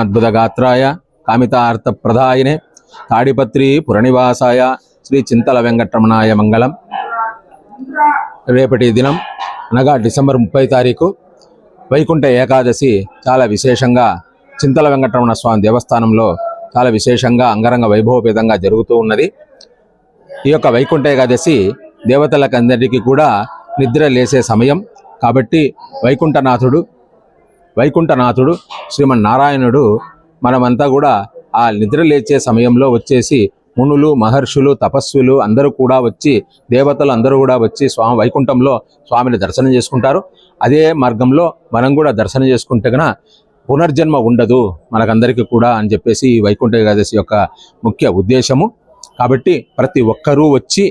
అద్భుతగాత్రాయ కామితార్థ ప్రధాయనే తాడిపత్రి పురనివాసాయ శ్రీ చింతల వెంకటరమణాయ మంగళం. రేపటి దినం అనగా డిసెంబర్ ముప్పై తారీఖు వైకుంఠ ఏకాదశి చాలా విశేషంగా చింతల వెంకటరమణ స్వామి దేవస్థానంలో చాలా విశేషంగా అంగరంగ వైభవపేతంగా జరుగుతూ ఉన్నది. ఈ యొక్క వైకుంఠ ఏకాదశి దేవతలకందరికీ కూడా నిద్ర లేసే సమయం కాబట్టి వైకుంఠనాథుడు వైకుంఠనాథుడు శ్రీమన్నారాయణుడు మనమంతా కూడా ఆ నిద్ర లేచే సమయంలో వచ్చేసి మునులు మహర్షులు తపస్సులు అందరూ కూడా వచ్చి దేవతలు అందరూ కూడా వచ్చి స్వామి వైకుంఠంలో స్వామిని దర్శనం చేసుకుంటారు. అదే మార్గంలో మనం కూడా దర్శనం చేసుకుంటే కన పునర్జన్మ ఉండదు మనకందరికీ కూడా అని చెప్పేసి వైకుంఠ ఏకాదశి యొక్క ముఖ్య ఉద్దేశము. కాబట్టి ప్రతి ఒక్కరూ వచ్చి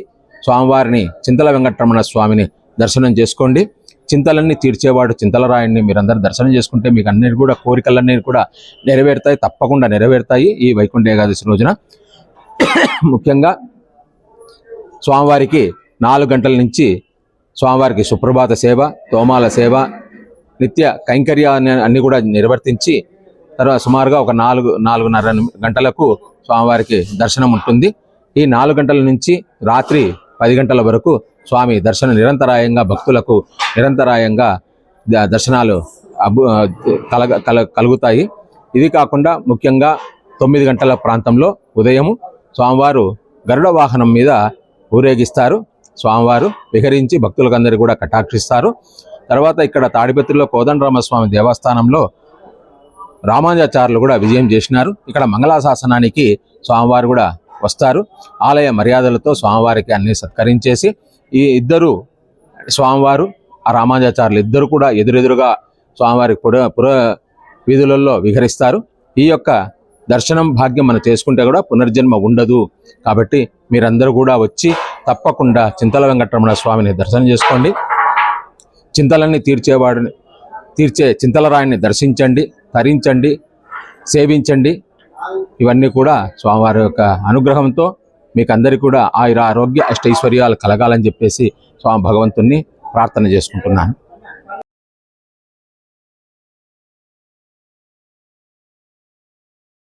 స్వామివారిని చింతల వెంకటరమణ స్వామిని దర్శనం చేసుకోండి. చింతలన్నీ తీర్చేవాడు చింతలరాయన్ని మీరందరూ దర్శనం చేసుకుంటే మీకు అన్ని కూడా కోరికలన్నీ కూడా నెరవేరుతాయి తప్పకుండా నెరవేరుతాయి ఈ వైకుంఠ ఏకాదశి రోజున. ముఖ్యంగా స్వామివారికి నాలుగు గంటల నుంచి స్వామివారికి సుప్రభాత సేవ తోమాల సేవ నిత్య కైంకర్యాన్ని అన్ని కూడా నిర్వర్తించి తర్వాత సుమారుగా ఒక నాలుగు నాలుగున్నర గంటలకు స్వామివారికి దర్శనం ఉంటుంది. ఈ నాలుగు గంటల నుంచి రాత్రి పది గంటల వరకు స్వామి దర్శనం నిరంతరాయంగా భక్తులకు నిరంతరాయంగా దర్శనాలు అబ్బు కలగ కల కలుగుతాయి. ఇది కాకుండా ముఖ్యంగా తొమ్మిది గంటల ప్రాంతంలో ఉదయము స్వామివారు గరుడ వాహనం మీద ఊరేగిస్తారు. స్వామివారు విహరించి భక్తులకందరూ కూడా కటాక్షిస్తారు. తర్వాత ఇక్కడ తాడిపత్రిలో కోదండరామస్వామి దేవస్థానంలో రామానుజాచార్యులు కూడా విజయం చేసినారు. ఇక్కడ మంగళాశాసనానికి స్వామివారు కూడా వస్తారు. ఆలయ మర్యాదలతో స్వామివారికి అన్ని సత్కరించేసి ఈ ఇద్దరు స్వామివారు ఆ రామానుజాచార్యులు ఇద్దరు కూడా ఎదురెదురుగా స్వామివారి పుర పుర వీధులలో విహరిస్తారు. ఈ యొక్క దర్శనం భాగ్యం మనం చేసుకుంటే కూడా పునర్జన్మ ఉండదు. కాబట్టి మీరందరూ కూడా వచ్చి తప్పకుండా చింతల వెంకటరమణ స్వామిని దర్శనం చేసుకోండి. చింతలన్నీ తీర్చేవాడిని తీర్చే చింతలరాయిని దర్శించండి తరించండి సేవించండి. ఇవన్నీ కూడా స్వామివారి యొక్క అనుగ్రహంతో మీకు అందరికీ కూడా ఆయుర ఆరోగ్య అష్టైశ్వర్యాలు కలగాలని చెప్పేసి స్వామి భగవంతుణ్ణి ప్రార్థన చేసుకుంటున్నాను.